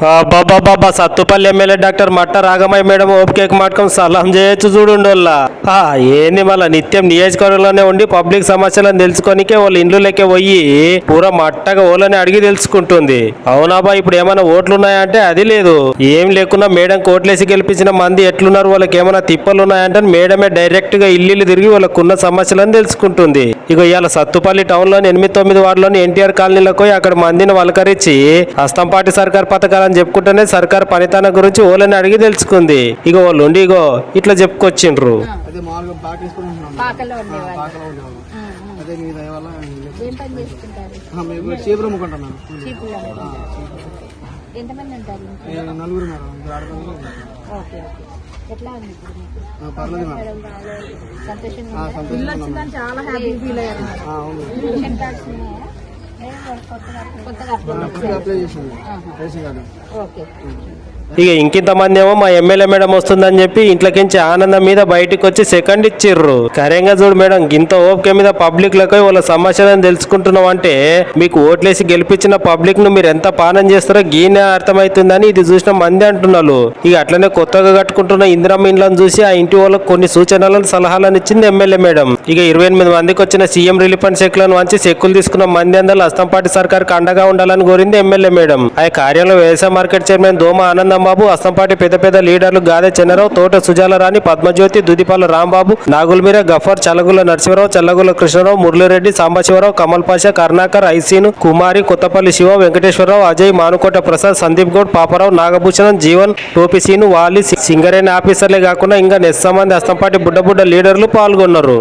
బాబా Sathupalli MLA doctor Matta Ragamayi madam ఓపికేక మాటకం సలహం చేయొచ్చు చూడుండోళ్ళ ఆ, ఏంది మళ్ళీ నిత్యం నియోజకవర్గంలోనే ఉండి పబ్లిక్ సమస్యలను తెలుసుకొనికే వాళ్ళు ఇండ్లు లెక్క పోయి పూర మట్టగా ఓలని అడిగి తెలుసుకుంటుంది. అవునాబా ఇప్పుడు ఏమైనా ఓట్లు ఉన్నాయంటే అది లేదు. ఏం లేకున్నా మేడం కోట్లేసి గెలిపించిన మంది ఎట్లున్నారు? వాళ్ళకి ఏమైనా తిప్పలు ఉన్నాయంటే మేడమే డైరెక్ట్గా ఇల్లు తిరిగి వాళ్ళకున్న సమస్యలను తెలుసుకుంటుంది. ఇక ఇవాళ సత్తుపల్లి టౌన్లోని ఎనిమిది తొమ్మిది వార్డులోని ఎన్టీఆర్ కాలనీలకు అక్కడ మందిని వలకరించి అస్తంపాటి సర్కార్ పథకాలని చెప్పుకుంటేనే సర్కార్ పనితనం గురించి ఓలని అడిగి తెలుసుకుంది. ఇక వాళ్ళు ఉండి ఇగో ఇట్లా చెప్పుకొచ్చిండ్రు. ఎంతమంది ఉంటారు నలుగురు ఎట్లా ఉంది. సంతోషంగా. చాలా హ్యాపీ ఫీల్ అయ్యారు. కొత్తగా అప్లై చేసింది ఓకే. ఇక ఇంకింతమంది ఏమో మా ఎమ్మెల్యే మేడం వస్తుందని చెప్పి ఇంట్లోకించి ఆనందం మీద బయటికి వచ్చి సెకండ్ ఇచ్చిర్రు. కరెంగా చూడు మేడం ఇంత ఓపిక మీద పబ్లిక్లకు వాళ్ళ సమస్యలను తెలుసుకుంటున్నాం అంటే మీకు ఓట్లేసి గెలిపించిన పబ్లిక్ను మీరు ఎంత పానం చేస్తారో గీనే అర్థమవుతుందని ఇది చూసిన మంది అంటున్నారు. ఇక అట్లనే కొత్తగా కట్టుకుంటున్న ఇందిరమ్మ ఇండ్లను చూసి ఆ ఇంటి వాళ్ళకి కొన్ని సూచనలను సలహాలను ఇచ్చింది ఎమ్మెల్యే మేడం. ఇక ఇరవై ఎనిమిది మందికి వచ్చిన సీఎం రిలీఫ్ అండ్ చెక్లను వంచి చెక్కులు తీసుకున్న మంది అందరూ అస్తంపాటి సర్కార్కి అండగా ఉండాలని కోరింది ఎమ్మెల్యే మేడం. ఆ కార్యంలో వ్యవసాయ మార్కెట్ చైర్మన్ దోమ ఆనందం చందంబాబు అస్సంపాటి పెద్ద పెద్ద లీడర్లు గాదె చెన్నరావు తోట సుజాలరాణి పద్మజ్యోతి దుదిపాల రాంబాబు నాగుల్మీర గఫర్ చలగుల నరసింహరావు చల్లగుల కృష్ణరావు మురళీరెడ్డి సాంబశివరావు కమల్ పాషా కర్ణాకర్ ఐసీను కుమారి కొత్తపల్లి శివ వెంకటేశ్వరరావు అజయ్ మానుకోట ప్రసాద్ సందీప్ గౌడ్ పాపారావు నాగభూషణం జీవన్ టోపిసీను వాలి సింగరేణి ఆఫీసర్లే కాకుండా ఇంకా నెస్సమంది అస్సంపాటి బుడ్డ బుడ్డ లీడర్లు పాల్గొన్నారు.